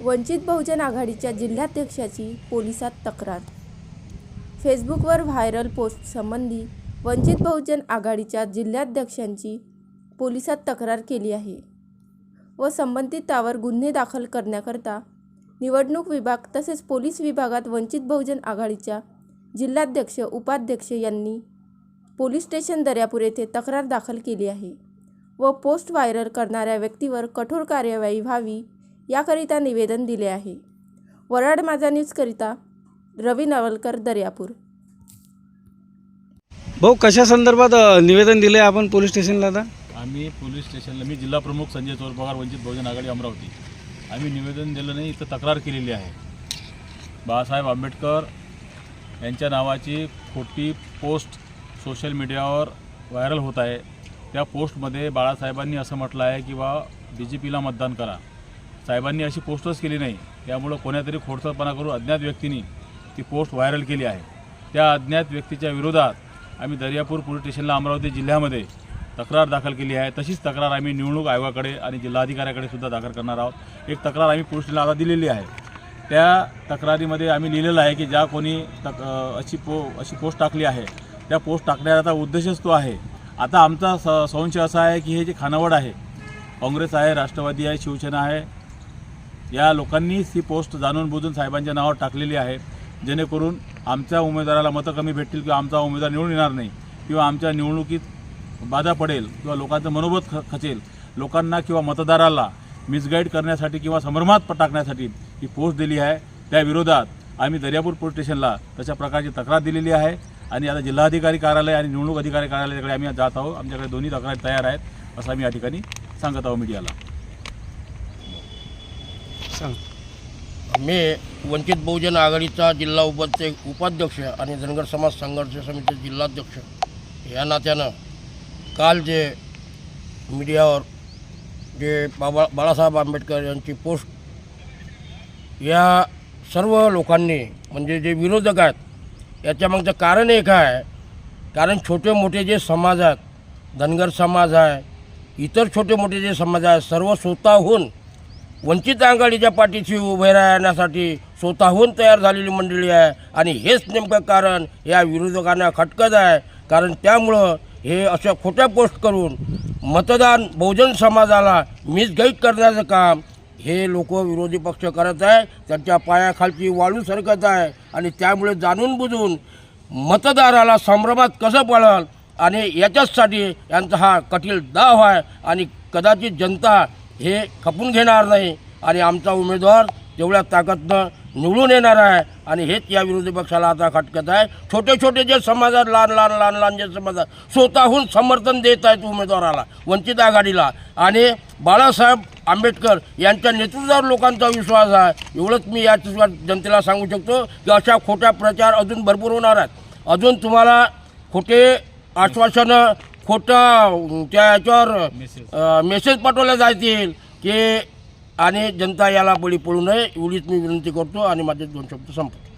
वंचित बहुजन आघाडीच्या जिल्हाध्यक्षाची पोलिसात तक्रार. फेसबुकवर व्हायरल पोस्ट संबंधी वंचित बहुजन आघाडीच्या जिल्हाध्यक्षांची पोलिसात तक्रार केली आहे व संबंधितावर गुन्हे दाखल करण्याकरता निवडणूक विभाग तसेच पोलीस विभागात वंचित बहुजन आघाडीच्या जिल्हाध्यक्ष उपाध्यक्ष यांनी पोलीस स्टेशन दर्यापूर येथे तक्रार दाखल केली आहे व पोस्ट व्हायरल करणाऱ्या व्यक्तीवर कठोर कार्यवाही व्हावी याकरिता निवेदन दिले आहे. वराड माझा न्यूजकरिता रवी नवलकर दर्यापूर. भाऊ कशा संदर्भात निवेदन दिले आपण पोलीस स्टेशनला आता? आम्ही पोलीस स्टेशनला मी जिल्हा प्रमुख संजय चोरपगार वंचित बहुजन आघाडी अमरावती. आम्ही निवेदन दिलं नाही इथं तक्रार केलेली आहे. बाळासाहेब आंबेडकर यांच्या नावाची खोटी पोस्ट सोशल मीडियावर व्हायरल होत आहे. त्या पोस्टमध्ये बाळासाहेबांनी असं म्हटलं आहे की बा बी जे पीला मतदान करा. साहेबांनी अशी पोस्टच केली नाही. त्यामुळं कोण्यातरी खोडसरपणा करून अज्ञात व्यक्तींनी ती पोस्ट व्हायरल केली आहे. त्या अज्ञात व्यक्तीच्या विरोधात आम्ही दर्यापूर पोलीस स्टेशनला अमरावती जिल्ह्यामध्ये तक्रार दाखल केली आहे. तशीच तक्रार आम्ही निवडणूक आयोगाकडे आणि जिल्हाधिकाऱ्याकडे सुद्धा दाखल करणार आहोत. एक तक्रार आम्ही पोलीस स्टेशनला आता दिलेली आहे. त्या तक्रारीमध्ये आम्ही लिहिलेलं आहे की ज्या कोणी तक अशी पो अशी पोस्ट टाकली आहे त्या पोस्ट टाकण्याचा उद्देशच तो आहे. आता आमचा स संशय असा आहे की हे जे खानावड आहे काँग्रेस आहे राष्ट्रवादी आहे शिवसेना आहे या लोकांनीच ही पोस्ट जाणून बुजून साहेबांच्या नावावर टाकलेली आहे. जेणेकरून आमच्या उमेदवाराला मतं कमी भेटतील किंवा आमचा उमेदवार निवडून येणार नाही किंवा आमच्या निवडणुकीत बाधा पडेल किंवा लोकांचं मनोबत ख खचेल. लोकांना किंवा मतदाराला मिसगाईड करण्यासाठी किंवा संभ्रमात टाकण्यासाठी ही पोस्ट दिली आहे. त्याविरोधात आम्ही दर्यापूर पोलीस स्टेशनला तशा प्रकारची तक्रार दिलेली आहे. आणि आता जिल्हाधिकारी कार्यालय आणि निवडणूक अधिकारी कार्यालयाकडे आम्ही जात आहोत. आमच्याकडे दोन्ही तक्रारी तयार आहेत. असं आम्ही या ठिकाणी सांगत आहोत मीडियाला. सांग. मी वंचित बहुजन आघाडीचा जिल्हा उपाध्य उपाध्यक्ष आणि धनगर समाज संघर्ष समितीचे जिल्हाध्यक्ष. या नात्यानं काल जे मीडियावर जे बाबा बाळासाहेब आंबेडकर यांची पोस्ट या सर्व लोकांनी म्हणजे जे विरोधक आहेत याच्यामागचं कारण एक आहे. कारण छोटे मोठे जे समाज आहेत धनगर समाज आहे इतर छोटे मोठे जे समाज आहेत सर्व स्वतःहून वंचित आघाडीच्या पाठीशी उभे राहण्यासाठी स्वतःहून तयार झालेली मंडळी आहे. आणि हेच नेमकं कारण या विरोधकांना खटकत आहे. कारण त्यामुळं हे अशा खोट्या पोस्ट करून मतदान बहुजन समाजाला मिसगाईड करण्याचं काम हे लोक विरोधी पक्ष करत आहे. त्यांच्या पायाखालची वाळू सरकत आहे. आणि त्यामुळे जाणून बुजून मतदाराला संभ्रमात कसं पळल? आणि याच्याचसाठी यांचा हा कठीण दाव आहे. आणि कदाचित जनता हे खपून घेणार नाही. आणि आमचा उमेदवार तेवढ्या ताकदनं निवडून येणार आहे. आणि हेच या विरोधी पक्षाला आता खटकत आहे. छोटे छोटे जे समाजात लहान लहान लहान लहान जे समाजात स्वतःहून समर्थन देत आहेत उमेदवाराला वंचित आघाडीला. आणि बाळासाहेब आंबेडकर यांच्या नेतृत्वावर लोकांचा विश्वास आहे. एवढंच मी या जनतेला सांगू शकतो की अशा खोट्या प्रचार अजून भरपूर होणार आहेत. अजून तुम्हाला खोटे आश्वासनं खोटं त्या याच्यावर मेसेज पाठवले जातील की आणि जनता याला बळी पडू नये एवढीच मी विनंती करतो आणि माझे दोन शब्द संपतो